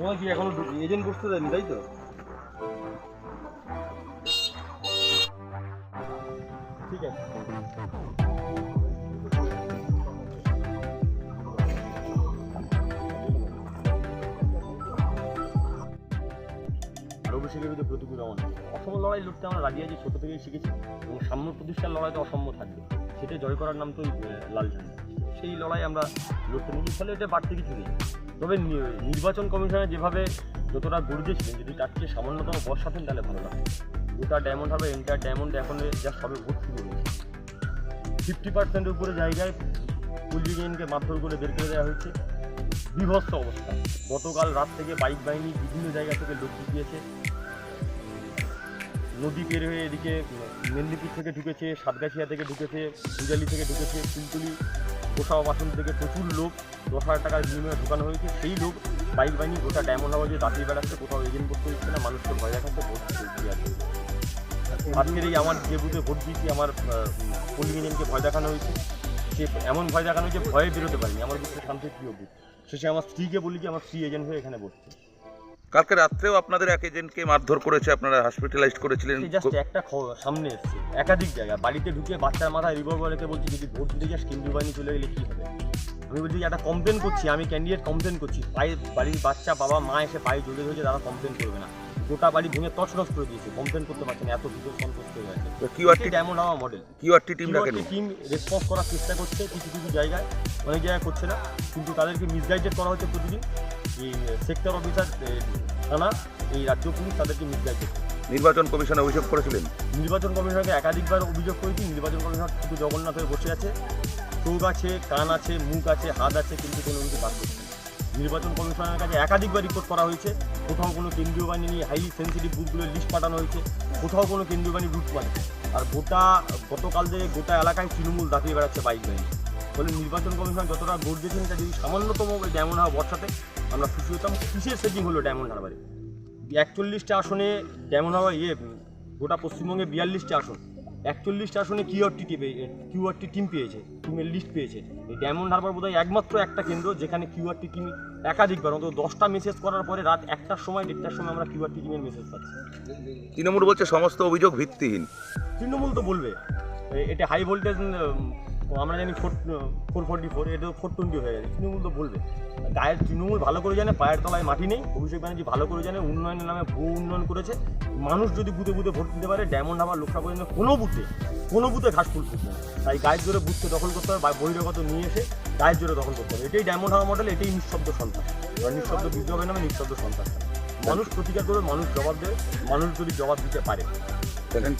তোমার কি এখনও এজেন্ট বসতে দেয়নি তাই তো? ঠিক আছে। অভিষেকের বিরুদ্ধে প্রতিকূল রমন অসম লড়াই লড়তে আমরা রাজি আছি ছোটো থেকেই শিখেছি। এবং সাম্য প্রতিষ্ঠার লড়াই তো অসম্য থাকবে। সেটা জয় করার নাম তো লাল ঝান্ডা। সেই লড়াই আমরা লড়তে নিয়েছি ফলে এটা বাড়তি কিছু নেই। তবে নির্বাচন কমিশনে যেভাবে যতটা গর্জেছিলেন যদি তার চেয়ে সামান্যতম বর্ষাতেন তাহলে ভালো লাগতো। গোটা ডায়মন্ড হবে এন্টার ডায়মন্ড এখন যা সবে ভোট শুরু হয়েছে। ফিফটি পার্সেন্টের উপরে জায়গায় পুলিশ ইউনিয়নকে মারধর করে বের করে দেওয়া হয়েছে। বিভৎস অবস্থা। গতকাল রাত থেকে বাইক বাহিনী বিভিন্ন জায়গা থেকে লোক ঢুকিয়েছে। নদী পের হয়ে এদিকে মেদিনীপুর থেকে ঢুকেছে, সাতগাছিয়া থেকে ঢুকেছে, পূজালি থেকে ঢুকেছে, ফুলতুলি কোষাও বাসন থেকে প্রচুর লোক, দশ হাজার টাকার বিনিময়ে ঢোকানো হয়েছে। সেই লোক বাইক বাহিনী গোটা ডায়মন্ড হাওয়াজে দাঁড়িয়ে বেড়াচ্ছে, কোথাও এজেন্ট করতে হচ্ছে না, মানুষকে ভয় দেখাচ্ছে, ভোট দিতে আছে আজকের এই আমার যে বুথে ভোট দিয়েছি, আমার পোলিং এজেন্টকে ভয় দেখানো হয়েছে, সে এমন ভয় দেখানো হয়েছে, ভয়ে বেরোতে পারিনি। আমার বুথে শান্তির প্রিয় বুথ। শেষে আমার স্ত্রীকে বলি যে, আমার স্ত্রী এজেন্ট হয়ে এখানে বসছে। কালকে রাত্রেও আপনাদের এক এজেন্টকে মারধর করেছে, আপনারা হসপিটালাইজড করেছিলেন। জাস্ট একটা সামনে এসেছে, একাধিক জায়গা বাড়িতে ঢুকে বাচ্চার মাথায় রিভলভার রেখে বলছি, যদি ভোট দিতে যাস কেন্দ্রীয় বাহিনী চলে গেলে কী হবে? আমি বলছি, একটা কমপ্লেন করছি, আমি ক্যান্ডিডেট কমপ্লেন করছি, পায়ে বাড়ির বাচ্চা, বাবা, মা এসে পায়ে জড়িয়ে ধরেছে, তারা কমপ্লেন করবে না। গোটা বাড়ি ভেঙে তছনছ করে দিয়েছে কমপ্লেন করতে পারছে না এত দুটো সন্তুষ্ট হয়ে গেছে। কিউআরটি ডায়মন্ড হাওয়া মডেল কিউআরটি টিম ডাকেনি টিম রেসপন্স করার চেষ্টা করছে কিছু কিছু জায়গায় অনেক জায়গায় করছে না কিন্তু তাদেরকে মিসগাইডেড করা হচ্ছে প্রতিদিন। এই সেক্টর অফিসার থানা এই রাজ্য পুলিশ তাদেরকে মিসগাইড করছে। নির্বাচন কমিশনে অভিযোগ করেছিলেন? নির্বাচন কমিশনকে একাধিকবার অভিযোগ করেছি নির্বাচন কমিশন শুধু জগন্নাথ হয়ে বসে আছে। চোখ আছে কান আছে মুখ আছে হাত আছে কিন্তু কোনো কিছু বাদ করছে নির্বাচন কমিশনের কাছে একাধিকবার রিপোর্ট করা হয়েছে। কোথাও কোনো কেন্দ্রীয় বাহিনী নিয়ে হাইলি সেন্সিটিভ বুথগুলোর লিস্ট পাঠানো হয়েছে, কোথাও কোনো কেন্দ্রীয় বাহিনী রুট পায় আর গোটা, গতকাল থেকে গোটা এলাকায় তৃণমূল দাপিয়ে বেড়াচ্ছে বাইক বাহিনী ফলে নির্বাচন কমিশন যতটা গর্জেছেন তা যদি সামান্যতম ওই ডায়মন্ড হাওয়া বর্ষাতে, আমরা খুশি হতাম। কিসের সেটিং হলো ডায়মন্ড হারবারে একচল্লিশটা আসনে ডায়মন্ড হাওয়া ইয়ে গোটা পশ্চিমবঙ্গে বিয়াল্লিশটা আসন। একচল্লিশটা আসনে কিউআরটি টিপে কিউআরটি টিম পেয়েছে টিমের লিস্ট পেয়েছে। এই ডায়মন্ড হারবার বোধহয় একমাত্র একটা কেন্দ্র যেখানে কিউআরটি টিম একাধিকবার অন্তত দশটা মেসেজ করার পরে রাত একটার সময় দেড়টার সময় আমরা কিউআরটি টিমের মেসেজ পাচ্ছি। তৃণমূল বলছে সমস্ত অভিযোগ ভিত্তিহীন। তৃণমূল তো বলবে। এটা হাই ভোল্টেজ আমরা জানি ফোর ফোর ফোরটি ফোর এটা ফোর টোয়েন্টি হয়ে গেছে। তৃণমূল তো বলবে। গায়ের তৃণমূল ভালো করে জানে পায়ের তলায় মাটি নেই। অভিষেক ব্যানার্জি ভালো করে জানে উন্নয়নের নামে বহু উন্নয়ন করেছে। মানুষ যদি বুথে বুথে ভোট দিতে পারে ডায়মন্ড হাবার লোকসভা পর্যন্ত কোনো বুথে কোনো বুথে ঘাস ফুল ফুটবে তাই গায়ের জোরে বুথকে দখল করতে হবে বা বহিরাগত নিয়ে এসে গায়ের জোরে দখল করতে হবে। এটাই ডায়মন্ড হাওয়া মডেল এটাই নিঃশব্দ সন্তান। এবার নিঃশব্দ বিদ্রোহের নামে নিঃশব্দ সন্তান। মানুষ প্রতিকার করবে, মানুষ জবাব দেবে, মানুষ যদি জবাব দিতে পারে।